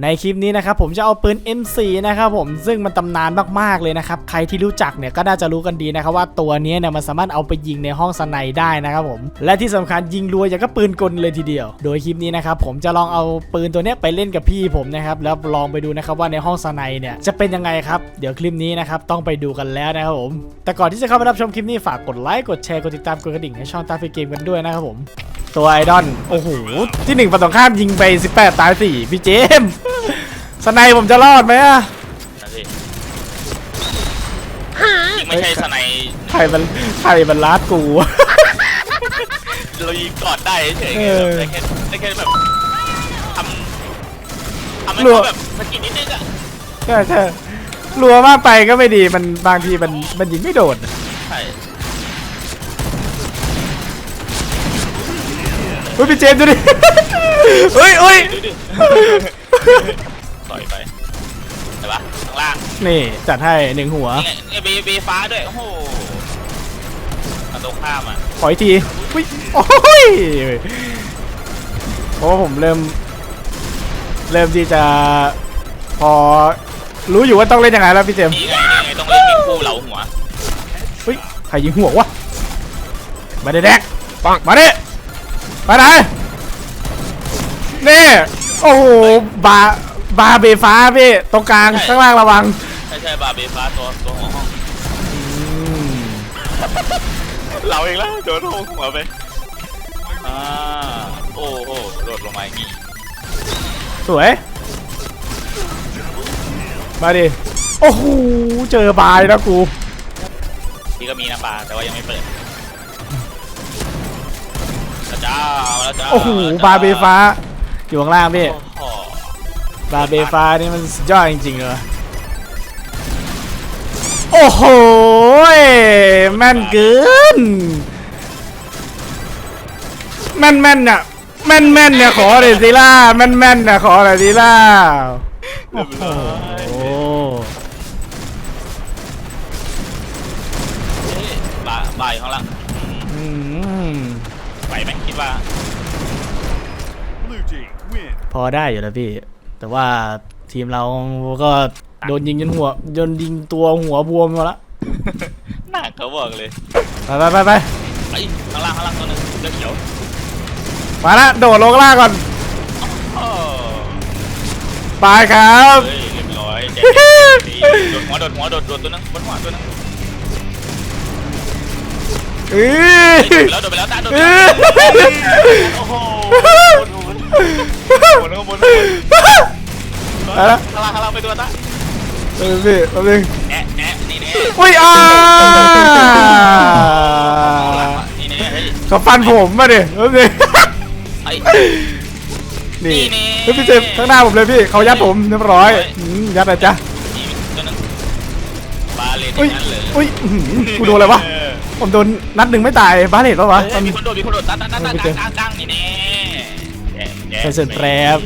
ในคลิปนี้นะครับผมจะเอาปืน M4 นะครับผมซึ่งมันตำนานมากๆเลยนะครับใครที่รู้จักเนี่ยก็น่าจะรู้กันดีนะครับว่าตัวนี้เนี่ยมันสามารถเอาไปยิงในห้องสไนได้นะครับผมและที่สำคัญยิงรัวอย่างก็ปืนกลเลยทีเดียว โดยคลิปนี้นะครับผมจะลองเอาปืนตัวนี้ไปเล่นกับพี่ผมนะครับแล้วลองไปดูนะครับว่าในห้องสไนเนี่ยจะเป็นยังไงครับเดี๋ยวคลิปนี้นะครับต้องไปดูกันแล้วนะครับผมแต่ก่อนที่จะเข้าไปรับชมคลิปนี้ฝากกดไลค์กดแชร์กดติดตามกดกระดิ่งให้ช่องตาฟิเกมกันด้วยนะครับผมตัวไอดอลโอ้โหที่หนึ่งฝั่งตรงข้ามยิงไป 18 ตาย4พี่เจมส์สไนผมจะรอดไหมอะนั่นสิยิงไม่ใช่สไนด์ใครมันใครมันลาดกู เรายิงกอดได้เฉยๆเออ ได้แค่ได้แค่แบบทำทำให้รัวเขาแบบสะกิดนิดนึงอะใช่ใช่รัวมากไปก็ไม่ดีมันบางทีมันมันยิงไม่โดดใช่เฮ้ยพี่เจมส์ดูดิเฮ้ยเฮ้ยดูดิ ต่อยไปเห็นปะข้างล่างนี่จัดให้หนึ่งหัว นี่ไงนี่เบเบฟ้าด้วยโอ้โหเอาตรงข้ามอะขออีกทีอุ้ยโอ้ยเพราะว่าผมเริ่ม เริ่มที่จะ พอรู้อยู่ว่าต้องเล่นยังไงแล้วพี่เจมส์นี่ไงนี่ไงต้องเล่นมีคู่เหลาหัวเฮ้ยใครยิงหัววะมาเด็กปังมาดิไปไหนนี่ โอ้โหบาบาเบฟ้าพี่ตรงกลางข้างล่างระวังใช่ใช่บาเบฟ้าตัวตัวหัวห้องอืมเราเองแล้วโดนห้องหัวไปอ่าโอ้โหโดดลงมาอย่างงี้สวย มาดิ โอ้โห เจอบายแล้วกูที่ก็มีนะปลาแต่ว่ายังไม่เปิดแล้วจ้ามาแล้วจ้าโอ้โห บาเบฟ้า อยู่ข้างล่างพี่โอ้โหบาเบฟ้านี่มันสุดยอดจริงๆเลยโอ้โหแม่นเกินแม่นแม่นเนี่ยแม่นแม่นเนี่ยขอเลยสิล่าแม่นแม่นเนี่ยขอเลยสิล่าเรียบร้อยโอ้เฮ้ยบาบาอยู่ข้างล่างอืมไหวไหมคิดว่า Blue team win. พอได้อยู่แล้วพี่ แต่ว่าทีมเราก็โดนยิงจนหัวโดนยิงตัวหัวบวมมาละหนักเขาบอกเลย ไปไปไปไปไอ้ยข้างล่างข้างล่างตัวหนึงเลือดเขียวมาละโดดลงล่างก่อนโอ้ไปครับเฮ้ยเรียบร้อยแจ๊คดีโดดหัวโดดหัวโดดโดดตัวหนึงบนหัวตัวหนึงเอ้ยเฮ้ยโดดไปแล้วโดดไปแล้วตาโดดไปเอ้แล้วยโอ้โห บนหัวบนบนบนบนไปละข้างล่างข้างล่างไปตัวตาเออพี่แป๊บนึงแอะแอะนี่แน่อุ้ยอ่านี่แน่เฮ้ยเขาฟันผมมาดิแป๊บนึงไอ้ นี่นี่แน่ เฮ้ยพี่เจมส์ข้างหน้าผมเลยพี่เขายัดผมเรียบร้อยเฮ้ยอืมยัดอะไรจ๊ะนี่ตัวหนึงบาเลนออุ้ยย่างนั้นเลยอุ้ยอื้อหือกูโดนอะไรวะเออผมโดนนัดหนึ่งไม่ตายบาเลตปะวะเฮ้ยมีคนโดดมีคนโดดตั้งตั้งตั้งตั้งไม่เจอตั้งตั้งนี่แน่ แจ๊ะแจ๊ะใส่เสื้อแทรป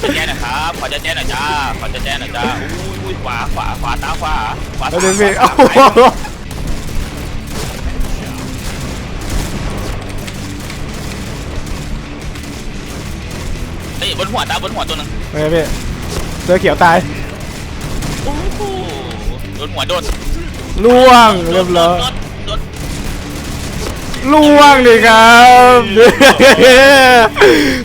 ขอจะแจ้นะครับขอจะแจ้หน่อยจ้าขอจะแจ้หน่อยจ้าอุ้ยอุ้ยขวาขวาขวาตาขวาขวาแล้วตาเดี๋ยวพี่ขโอ้วาโหซ้ายเฮ้ยบนหัวตาบนหัวตัวหนึงไปพี่เสื้อเขียวตายโอ้โหโดนหัวโดนล่วงเรียบร้อย โดนโดนล่วงดิครับ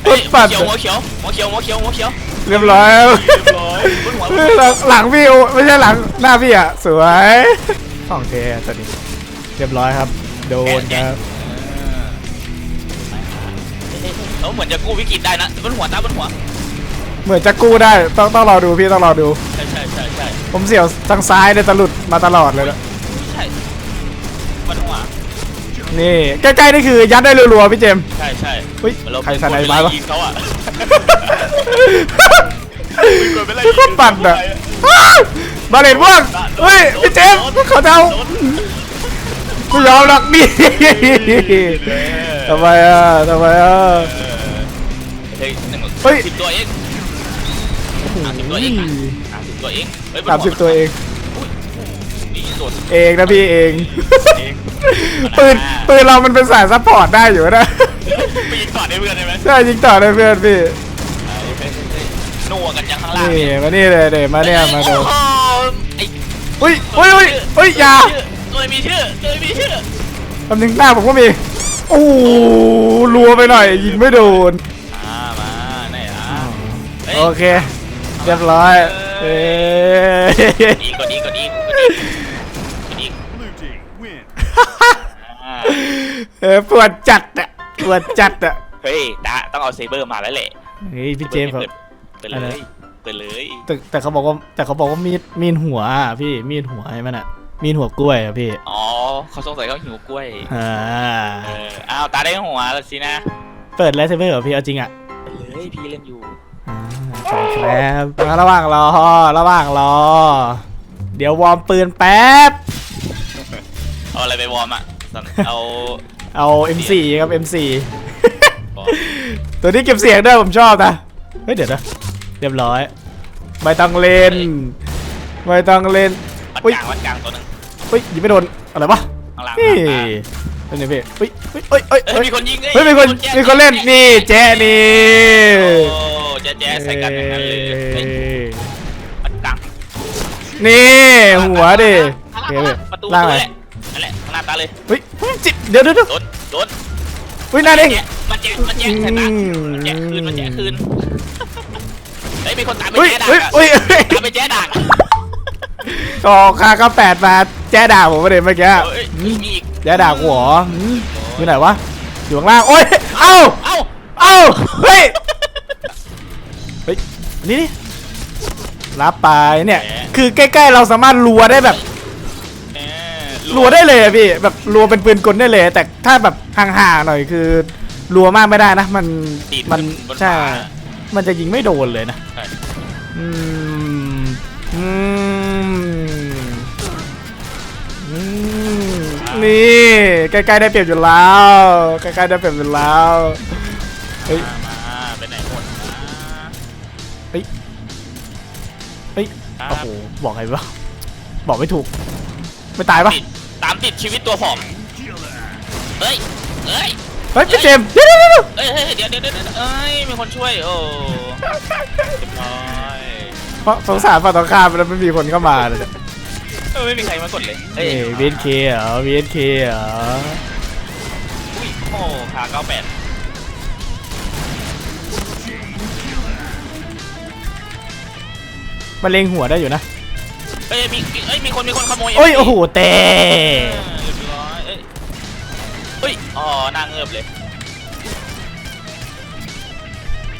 ต้เฮ้นยปัดหัวเขียวหัวเขียวหัวเขียวหัวเขียวหัวเขียวเรียบร้อยเรียบร้อยบนหัวบนเฮ้ยหัวหลังหลังพี่โอ้ไม่ใช่หลังหน้าพี่อะสวยของเทตัวนี้เรียบร้อยครับ โดนครับเขาเหมือนจะกู้วิกฤตได้นะบนหัวตาบนหัว เหมือนจะกู้ได้ต้องต้องรอดูพี่ต้องรอดูใช่ใช่ใช่ใช่ผมเสี่ยวทางซ้ายเนี่ยตะหลุดมาตลอดเลยนะใช่บนหัว นี่ใกล้ๆนี่คือยัดได้รัวๆพี่เจมส์ ใช่ใช่เฮ้ยเราใครสไนไม้วะ ยิงเขาอะโคตรปั่นอะอ้าวบาเลนว่างเฮ้ยพี่เจมส์เขาจะเอาไม่ยอมหรอกนี่ทำไมอะทำไมอะ เฮ้ยหนึ่งเฮ้ย สิบตัวเองสามสิบตัวเองนะสามสิบตัวเองเฮ้ยสามสิบตัวเอง นี่โดดเองนะพี่เอง เองปืนปืนเรามันเป็นสายซัพพอร์ตได้อยู่นะ ไปยิงต่อได้เพื่อนได้ไหมใช่ยิงต่อได้เพื่อนพี่โอเคฮ้ยเฮ้ยเฮ้ยนัวกันยังข้างล่างนี่เนี่ยมานี่เลยเดี๋ยวมาเนี่ยมาดูโอ้โหไอ้อุ้ยอุ้ยอุ้ยอุ้ยอย่าตัวมีชื่อตัวมีชื่อคำนึงหน้าผมก็มีโอ้โหรัวไปหน่อยยิงไม่โดน อ่ามาไหนอะเฮ้ยโอเค เรียบร้อยเอ้เอ้ยอีกกดอีกกดอีกกดอีกกดอีกอ่า เออปวดจัดอะปวดจัดอะเฮ้ยดาต้องเอาเซเบอร์มาแล้วแหละเฮ้ยพี่เจมส์เขาเปิดเปิดเลยเปิดเลย แต่แต่เขาบอกว่าแต่เขาบอกว่ามีดมีดหัวอะพี่มีดหัวไอ้มันอะมีดหัวกล้วยอะพี่อ๋อเขาสงสัยเขาหิวกล้วย อ่าเอออ้าวตาได้หัวแล้วสินะ เปิดแล้วใช่ไหมเหรอพี่เอาจริงอะเฮ้ยพี่เล่นอยู่ อ่าใช่ครับมาระหว่างรอระหว่างรอ เดี๋ยววอร์มปืนแป๊บ เอาอะไรไปวอร์มอะสันเอาเอา M4 ครับ M4 วอร์มตัวนี้เก็บเสียงด้วยผมชอบนะ เฮ้ยเดี๋ยวนะ เรียบร้อย ไม่ต้องเล่น ไม่ต้องเล่น วัดอุ๊ย กลางวัดกลางตัวหนึง เฮ้ยยิงไม่โดน อะไรวะข้างหลังนี่อะเป็นไงพี่เฮ้ยเฮ้ยเฮ้ยเฮ้ยเฮ้ยมีคนยิงเฮ้ยมีคนแจ้งมีคนเล่นนี่แจ๊ะนี่โอ้แจ๊ะแจ๊ะใส่กันอย่างนั้นเลยเฮ้ยวัดกลางนี่หัวดิโอเคพี่ประตูล่างนั่ไปนแหละ นั่นแหละข้างหน้าตาเลยเฮ้ยจิเดี๋ยวเดี๋ยวเดี๋ยวโดนโดนเฮ้ยหน้าเด้งมันแจ๊ะมันแจ๊ะใส่ตามันแจ๊ะคืนมันแจ๊ะคืนเฮ้ยมีคนตามไปเฮ้ยแจ๊ะด่าเฮ้ยงอะเฮ้ยเฮ้ยตามไปแจ๊ะด่างต่อคาก็แปดมาแจ๊ด่าผมประเด็นเมื่อกี้เฮ้ยมีอีกแจ๊ด่ากูเหรอหืมอยู่ไหนวะอยู่ข้างล่างโอ้ยเอ้าเอ้าเอ้าเฮ้ยเฮ้ยนี่นี่รับไปเนี่ย คือใกล้ๆเราสามารถรัวได้แบบเออ รัวได้เลยอะพี่แบบรัวเป็นปืนกลได้เลย แต่ถ้าแบบห่างๆหน่อยคือรัวมากไม่ได้นะ มันติดมันบนใช่ฟ้ามันจะยิงไม่โดนเลยนะใช่อืมอืมอืมนี่ใกล้ๆได้เปรียบอยู่แล้วใกล้ๆได้เปรียบอยู่แล้วเฮ้ย มามาไปไหนหมดนะเฮ้ย เฮ้ยครับโอ้โห บอกไงวะบอกไม่ถูก ไม่ตายปะติด ตามติดชีวิตตัวผมเฮ้ยเฮ้ยเฮ้ยพี่เจมส์เดี๋ยวเดี๋ยวเดี๋ยวเฮ้ยเฮ้ยเดี๋ยวเดี๋ยวเดี๋ยวเอ้ยมีคนช่วยโอ้เรียบร้อยเพราะสงสารฝั่งตรงข้ามแล้วไม่มีคนเข้ามาเลยเออไม่มีใครมากดเลยเฮ้เอ้ยย VNK เหรอ VNK เหรออุ้ยโอ้ขาเก้าแปดมันเล็งหัวได้อยู่นะ เฮ้ยมีเอ้ยมีคนมีคนขโมย โอ้ยโอ้โหเตะเออเรียบร้อยเอ้ยเฮ้ยอ๋อหน้าเงือบเลย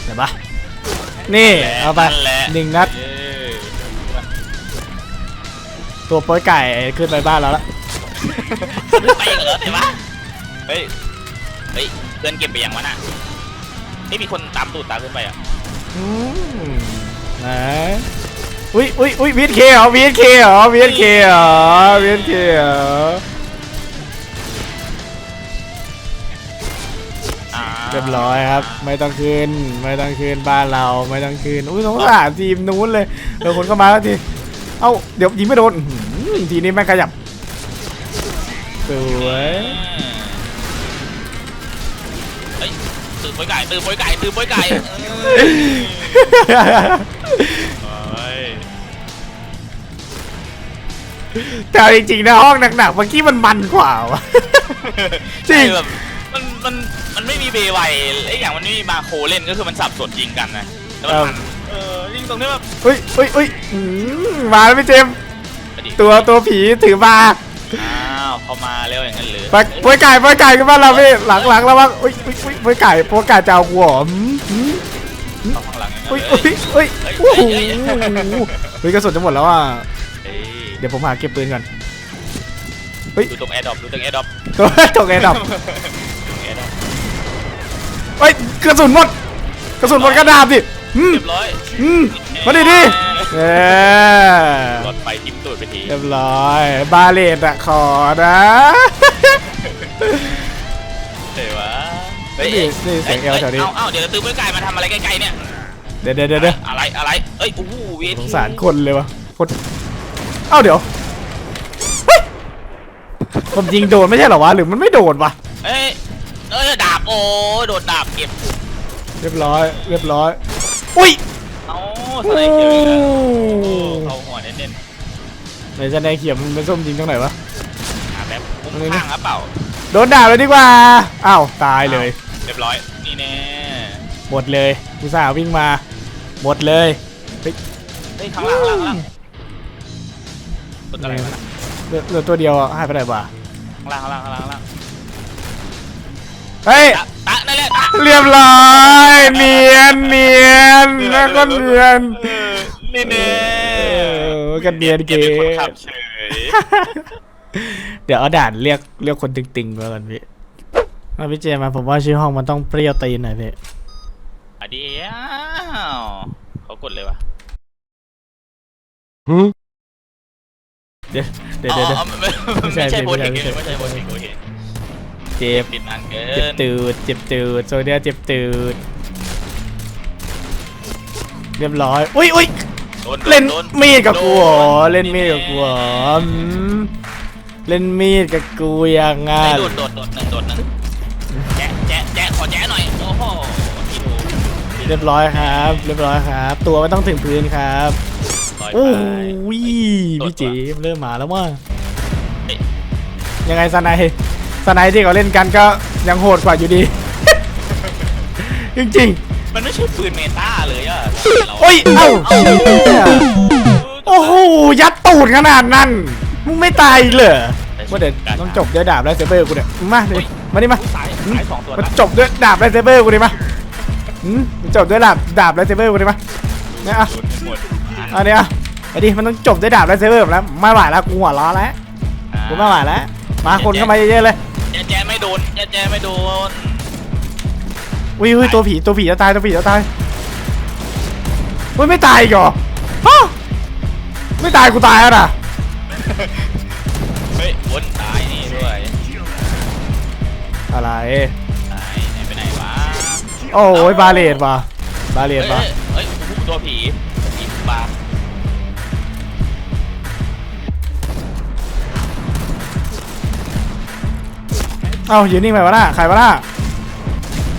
เห็นปะนี่ เอาไปแหละ หนึ่งนัด เย้ตัวโป้ยไก่ขึ้นไปบ้านเราละไปอีกเหรอเห็นปะเฮ้ยเฮ้ยเพื่อนเก็บไปยังวะน่ะนี่มีคนตามตูดตามขึ้นไปอะอืมไหน อุ้ยอุ้ยอุ้ย VNK เหรอ VNK เหรอ VNK เหรอ VNK เหรออ่าเรียบร้อยครับ ไม่ต้องขึ้น ไม่ต้องขึ้นบ้านเราไม่ต้องขึ้นอุ้ยสงสารทีมนู้นเลยเดี๋ยวคนเข้ามาแล้วทีเอ้าเดี๋ยวยิงไม่โดนอื้อหือทีนี้แม่งขยับสวยเฮ้ยตื่นโปอยไก่ตื่นโปอยไก่ตื่นโปอยไก่ แต่เอาจริงๆนะห้องหนักๆเมื่อกี้มันมันกว่าวะจริง ใช่แบบมันมันมันไม่มีเบไวไอ้อย่างมันไม่มีมาโคเล่นก็คือมันสับสนยิงกันนะแล้วมันมันเออยิงตรงนี้แบบเฮ้ยเฮ้ยเฮ้ยอื้อมาแล้วพี่เจมส์ไปดิตัวตัวผีถือมาอ้าวเขามาแล้วอย่างนั้นเลยไปปวยไก่ปวยไก่ขึ้นบ้านเราพี่หลังหลังแล้วว่าอุ้ยอุ้ยอุ้ยปวยไก่ปวยไก่จะเอาหัวหืมหืมเขาข้างหลังอย่างนั้นอุ้ยเลยอุ้ยอุ้ยเฮ้ยโอ้โหเฮ้ยเฮ้ยเฮ้ยกระสุนจะหมดแล้วอะเฮ้ยเดี๋ยวผมหาเก็บปืนก่อนดูตรงแอร์ดรอปดูตรงแอร์ดรอปตัวตกไอ้ดอกแอร์ดรอปเฮ้ยกระสุนหมด กระสุนหมดกระดาบดิอืมเรียบร้อยอืมมาดิดิเออ รถไฟทิมตูดไปทีเรียบร้อย บาเลตอะขอนะเฮ้ยวะเฮ้ยนี่นี่เสียงเอลแถวนี้ เอาเอาเดี๋ยวตื้อโปอยไก่มาทำอะไรไกลๆเนี่ย เดี๋ยวเดี๋ยวเดี๋ยวเดี๋ยวอะไรอะไรเอ้ยโอ้โหเวสทีงสารคนเลยวะคน เอ้าเดี๋ยวเฮ้ยผมยิงโดนไม่ใช่เหรอวะหรือมันไม่โดนวะเอ้ยเอ้ยดาบโอ้ยโดนดาบเก็บเรียบร้อย เรียบร้อย อุ้ยเอ้าสไลด์เขียวอีกแล้วโอ้เขาหัวเน้นไหนจะในเขียวมันเป็นส้มจริงตรงไหนวะ ๆหาแบบมุมข้างหรือเปล่าโดนด่าเลยดีกว่าอ้าวตายเลย เรียบร้อยนี่แน่หมดเลยอุตส่าห์วิ่งมา หมดเลย เฮ้ยข้างล่างข้างล่างข้างล่าง ตัวอะไรวะน่ะเหลือเหลือตัวเดียวอะหายไปไหนวะข้างล่างข้างล่างข้างล่างข้างล่างเฮ้ย ตะตะนั่นแหละตะเรียบร้อยเนียนเนียนแล้วก็เนียน เออนี่แน่เออกันเนียนเก๋ เป็นคนขับเฉยเดี๋ยวเอาด่านเรียกเรียกคนตึงๆมาก่อนพี่มาพี่เจมาผมว่าชื่อห้องมันต้องเปรี้ยวตีนหน่อยพี่อะเดียวเขากดเลยวะ เดี๋ยวเดี๋ยวเดี๋ยวเดี๋ยว อ๋อไม่ไม่ไม่ใช่โบเทคไม่ใช่ ไม่ใช่โบเทคโอเคเจ็บติดนานเกิเจ็บนตูดเจ็บตูดโซเดียเจ็บตูดเรียบร้อย อุ้ยอุ้ยโดนเล่นโดมีดกับกูเหรอโดเล่นมีดกับกูเหรออืมเล่นมีดกับกูยังไงไอ้โดดโดดโดดหนึ่งโดดหนึ่งแจ๊ะแจ๊ะแจ๊ะขอแจ๊ะหน่อยโอ้โหที่ดูเรียบร้อยครับ เรียบร้อยครับ ตัวไม่ต้องถึงพื้นครับล อยโอ้ไปยพี่เจมเริ่มมาแล้วว่าเฮ้ยยังไงสไนด์สไนด์ที่เขาเล่นกันก็ยังโหดกว่าอยู่ดี จริงมันไม่ใช่ปืนเมตาเลยอะเราๆโอ้ยเอ้าโอ้โหยัดตูดขนาดนั้นมึงไม่ตายเหรอว่าเดี๋ยวต้องจบด้วยดาบไลท์เซเบอร์กูเนี่ยมาดิมาดิมาสายสายสองตัวมันนะจบด้วยดาบไลท์เซเบอร์กูดิมาหืมมันจบด้วยดาบดาบไลท์เซเบอร์กูดิมาเนี่ยอะ โดนหมดอันนี้อะไอ้ดิมันต้องจบด้วยดาบไลท์เซเบอร์แล้วไม่ไหวแล้วกูหัวร้อนแล้วกูไม่ไหวแล้วมาคนเข้ามาเยอะๆเลยแจ๊ะแจ๊ะไม่โดนแจ๊ะแจ๊ะไม่โดนอุ้ยอุ้ยตัวผีตัวผีจะตายตัวผีจะตายอุ้ยไม่ตายอีกเหรอฮะไม่ตายกูตายแล้วนะเฮ้ยวนตายนี่ด้วยอะไรตายไหนไปไหนวะโอ้ยบาเลตว่ะบาเลเฮ้ยตว่ะเฮ้ยโอ้โหตัวผีผีปลา เอ้ายืนนิ่งไปวะน่ะใครวะน่ะ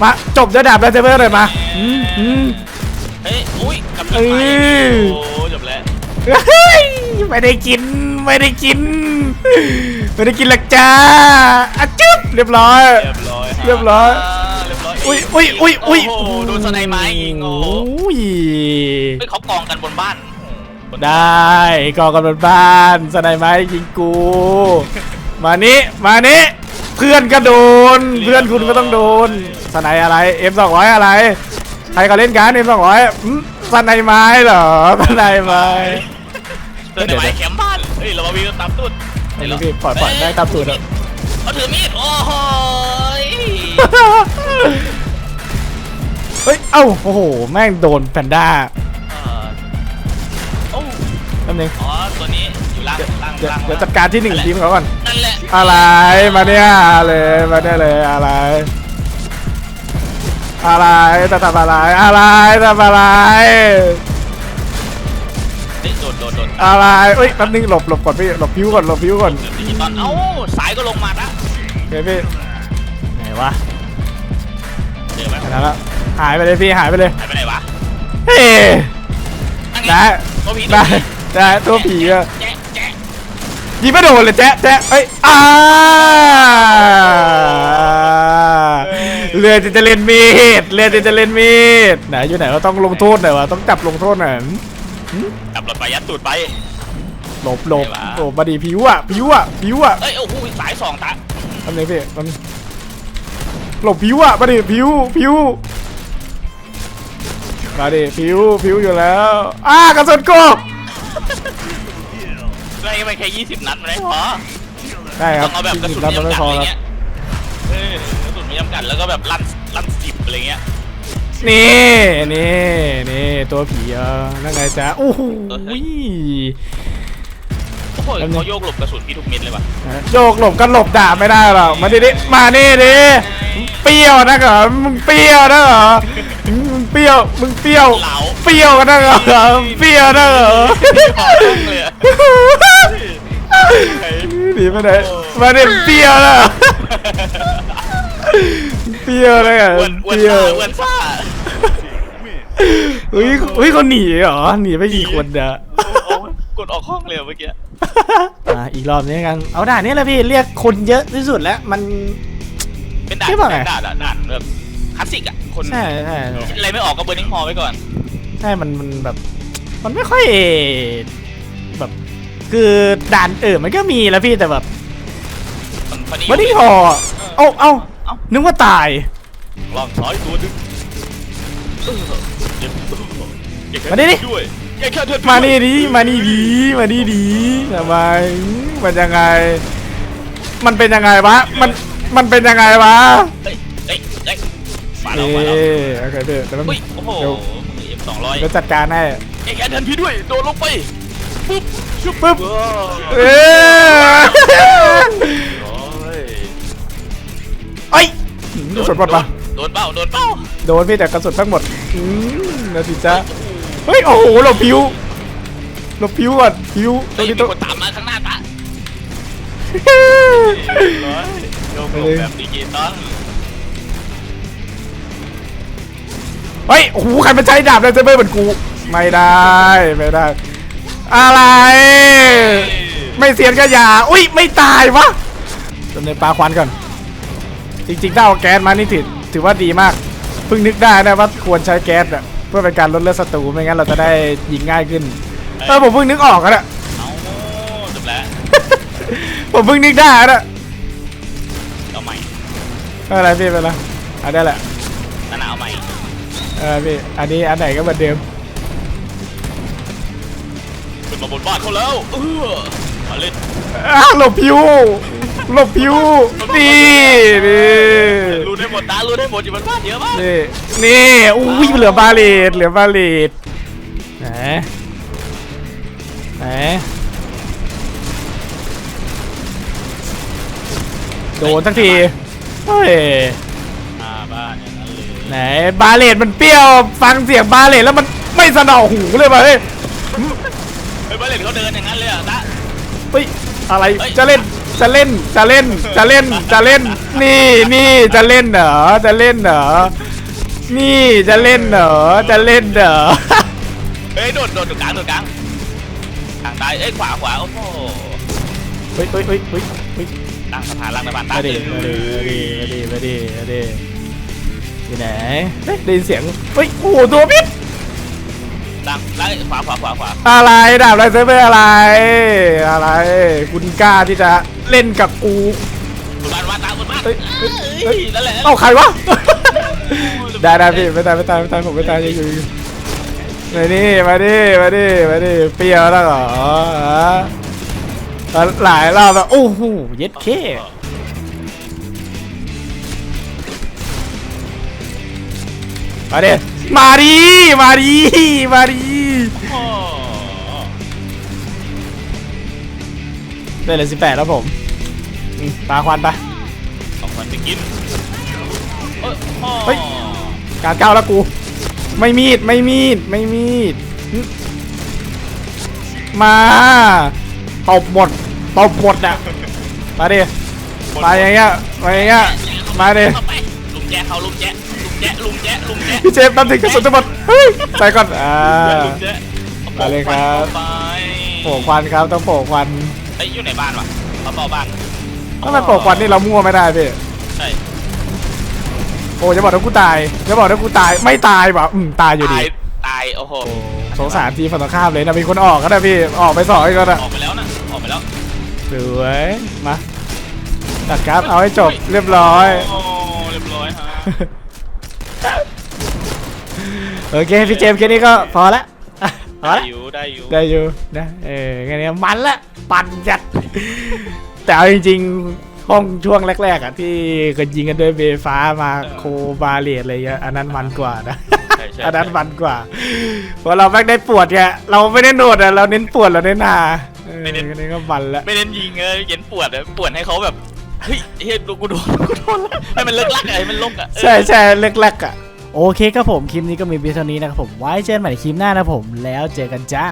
มาจบด้วยดาบไลท์เซเบอร์เลยมาอืมอืม เฮ้ย อุ้ยกับเอ้พี่ยไม้โอ้จบแล้วเฮ้ยไม่ได้กินไม่ได้กิน ไม่ได้กินหลักจ้าอะจึ๊บเรียบร้อย เรียบร้อยฮะเรียบร้อยเรียบร้อยอุ้ยอุ้ยอุ้ยอุ้ยโอ้โหโดนสไนไม้ยิงโอ้โหอุ้ยเฮ้ยเขากองกันบนบ้านบนได้กองกันบนบ้านสไนไม้ยิงกู มานี้มานี้ เพื่อนก็โดน เพื่อนคุณก็ต้องโดนสไนอะไร M200 อะไร ใครก็เล่นกัน M200 อืมสไนไม้เหรอสไนไม้สไนไม้แคมป์บ้านเฮ้ยเรามาวิ่งตามตุ้นไอ้นี่พี่ปล่อยปล่อยได้ตามสูตรอะเขาถือมีดโอ้โหยเฮ้ย เอ้า โอ้โห แม่งโดนแพนด้าเอ่อโอ้แป๊บนึงอ๋อ ตัวนี้ อยู่ล่างล่างเดี๋ยวล่างเดี๋ยวจัดการที่หนึ่งทีมเขาก่อน นั่นแหละอะไรมาเนี่ยเลยมาเนี่ยเลยอะไร อะไรจะทำอะไรอะไรทำอะไร เฮ้ยโดดโดดโดดอะไรเอ้ยแป๊บนึงหลบหลบก่อนพี่หลบพิวก่อนหลบพิวก่อนดิจิตอลเอ้าสายก็ลงมาละเฮ้ยพี่ไหนวะเจอไหมอันนั้นละหายไปเลยพี่หายไปเลยหายไปไหนวะเฮ้ยนั่นไงได้ตัวผีได้ได้ตัวผีอะแจ๊ะแจ๊ะ ยิงไม่โดนเลยแจ๊ะแจ๊ะเอ้ยอ่าเรือจะจะเล่นมีดเรือจะจะเล่นมีดไหนอยู่ไหนเราต้องลงโทษหน่อยวะต้องจับลงโทษหน่อยจับรถไปยัดตูดไปหลบหลบไหนวะหลบมาดีผิวอะผิวอะผิวอะเอ้ยโอ้โหสายสองตาทำไงพี่มันหลบผิวอะมาดิผิวผิวมาดิผิวผิวอยู่แล้วอ้ากระสุนกบ ไล่ไปแค่ยี่สิบนัดมันไม่พอได้คต้รัอบงเอาแบบกระยิสุงนรับไม่มันไม่จำกัพดออะไรครับเงี้ยเออกระสุนไม่จำกัดแล้วก็แบบลั่นลั่นสิบอะไรเงี้ยนี่นี่นี่ตัวผีเออนั่นไงจ๊ะโอ้โหเฮ้ย โอ้โหแป๊บนึงเขาโยกหลบกระสุนพี่ทุกเม็ดเลยว่ะโยกหลบก็หลบด่าไม่ได้หรอกมาดิดิมานี่ดิมึงเปรี้ยวนะเหรอมึงเปรี้ยวนะเหรอมึงเปรี้ยวมึงเปรี้ยวเหลาเปรี้ยวกันนะเหรอเปรี้ยวนะเหรอหอมเลยอะหนีไปไหนมาดิเปรี้ยวนะเปรี้ยวนะเหรออ้วนอ้เปวนรี้ยซ่าวอ้วนซ่าเฮ้ยเฮ้ยเขาหนีเหรอหนีไปกี่คนเด้อโอ้ยกดออกห้องเลยเมื่อกี้ อะอีกรอบนี้กัน เอาด่านนี้แหละพี่เรียกคนเยอะที่สุดแล้วมัน เป็นด่านใช่ปะไงด่านด่านด่านแบบคลาสสิกอะ คนใช่ใช่ใช่คิดอะไรไม่ออกก็เบอร์นิ่งฮอลไว้ก่อน ใช่มันมันแบบ มันไม่ค่อยแบบ คือด่านอื่นมันก็มีแล้วพี่แต่แบบมันพอดีวันนี้พอเอ้าเอ้านึกว่าตาย ลองซ้อยตัวหนึงเออเจ็บเจ็บแค่มาดิดิ ด้วยเจ็บแค่เธอ มานี่ดีมานี่ดีมานี่ดีทำไมมันยังไง มันเป็นยังไงวะ มัน มันเป็นยังไงวะเฮ้ยเฮ้ยเฮ้ยมาเอแล้วมาแล้วอโอเคเดี๋ยวแต่มันอุ้ยโอ้โหเดี๋ยวเอ็มสองร้อยเดี๋ยวจัดการให้เอ็กแอนทันพี่ด้วย โดนลงไป ปุ๊บชุบปึ๊บเอเอออโอ้ยเอ้ยกระสุนหมดปะโดนเป้าโดนเป้าโดนพี่แต่กระสุนทั้งหมดอืมนาทีจ้า เฮ้ยโอ้โหหลบพิวหลบพิวก่อนพิวตรเฮ้งยนี้มีต้องคนตามมาข้างหน้าตาร้อยโยกไปลเลยงแบบดิจิตอลเฮ้ยโอ้โหใครมันใช้ดาบไลเซเบอร์เหมือนกู ไม่ได้ไม่ได้ อะไร ไม่เสียนก็อย่าอุ้ยไม่ตายวะจำในปลาควันก่อน จริงๆถ้าเอาแก๊สมานี่ถือถือว่าดีมากเพิ่งนึกได้นะว่าควรใช้แก๊สอะ เพื่อเป็นการลดเลือดศัตรูไม่งั้นเราจะได้ยิงง่ายขึ้นเออผมเพิ่งนึกออกอะนะเอาจบแล้วผมเพิ่งนึกได้อะนะเอาใหม่ไม่เป็นไรพี่ไม่เป็นไรอันนี้แหละนั่นน่ะเอาใหม่เออพี่อันนี้อันไหนก็เหมือนเดิมขึ้นมาบนบ้านเขาแล้วเออมาเล่นอ้าวหลบพิว หลบพิวนี่นี่รู้ได้หมดนะรู้ได้หมดอยู่บนบ้านเยอะมากนี่นี่อุ้ยเหลือบาเลตเหลือบาเลตไหนไหนโดนทักทีเฮ้ยอ่าบ้านอย่างนั้นเลยไหนบาเลตมันเปรี้ยวฟังเสียงบาเลตแล้วมันไม่สนอหูเลยว่ะเฮ้ยเฮ้ยบ้านเล่นเขาเดินอย่างนั้นเลยอะตะเฮ้ยอะไรเฮ้ยจะเล่น จะเล่นจะเล่นจะเล่นจะเล่น นี่นี่จะเล่นเหรอจะเล่นเหรอนี่จะเล่นเหรอจะเล่นเหรอเฮ้ยโดดโดดโดดกลางโดดกลางทางใต้เอ้ยขวาขวาโอ้โหเฮ้ยเฮ้ยเฮ้ยเฮ้ยเฮ้ยล่างสะพานล่างสะพานตามาดิมาดิมาดิมาดิมาดิอยู่ไหนเฮ้ยได้ยินเสียงเฮ้ยโอ้โหตัวพิษล่างล่างขวาขวาขวาขวาอะไรดาบอะไรเซเบอร์อะไร อะไร คุณกล้าที่จะ เล่นกับกูบนบ้านบ้านตามบนบ้านเฮ้ยเฮ้ยเฮ้เฮ้ยยนั่นแหละเอ้าใครวะ ได้ได้พี่ไม่ตายไม่ตายไม่ตายผมไม่ตายอยู่อยู่มาดิมาดิมาดิมาดิเปรี้ยวแล้วเหรอฮะหลายรอบแล้วโอ้โหเย็ดเข้มาดิมาดิมาดิมาดิ โอ้ ได้เลยสิบแปดแล้วผมอืมปลาควันไป เอาคนไปกินเอ้ยโอ้เฮ้ย การก้าวแล้วกู ไม่มีดไม่มีดไม่มีดหึมาตบหมดตบหมดอะมาดิมาอย่างเงี้ยมาอย่างเงี้ยมาดิเข้ไปลุมแจ๊เขาลุมแจ๊ลุมแจ๊ลุมแจ๊ลุมแจ๊พี่เจฟนับถึงกระสุนจะหมดเฮ้ยใจก่อนอ่า ลุมแจ๊มาเลยครับไป โผล่ควันครับต้องโผล่ควัน เอ้ยอยู่ในบ้านวะเขาเฝ้าบ้านถ้ามันโผล่ควันนี่เรามั่วไม่ได้พี่ใช่โอ้จะบอกว่ากูตายจะบอกว่ากูตายไม่ตายว่ะอืมตายอยู่ดีตายตายโอ้โหสงสารทีมฝั่งตรงข้ามเลยนะมีคนออกก็ได้พี่ออกไปสองอีกแล้วนะออกไปแล้วนะออกไปแล้วสวยมาตัดกราฟเอาให้จบเรียบร้อยโอ้เรียบร้อยฮะโอเคพี่เจมส์แค่นี้ก็พอละอะพอ ได้ละอยู่ได้อยู่ได้อยู่นะเออแค่นี้มันละปั่นจัด แต่เอาจริงๆห้องช่วงแรกๆอะที่เคยยิงกันด้วยเบฟ้ามาโคบาเลียอะไรเงี้ยอันนั้นมันกว่านะใช่ใช่อันนั้นมันกว่าเพราะเราแม่งได้ปวดไงเราไม่ได้โหนดอะเราเน้นปวดเราเน้นหาเออแค่นี้ก็มันละ ไม่เน้นยิงเลยเย็นปวดเลยปวดให้เขาแบบเฮ้ยเฮ้ยดูกูโดนกูโดนแล้วให้มันเลิกลักอะให้มันลกอะใช่ใช่เล็กๆอะ โอเคครับผมคลิปนี้ก็มีเพียงเท่านี้นะครับผมไว้เจอกันใหม่ในคลิปหน้านะผมแล้วเจอกันจ้า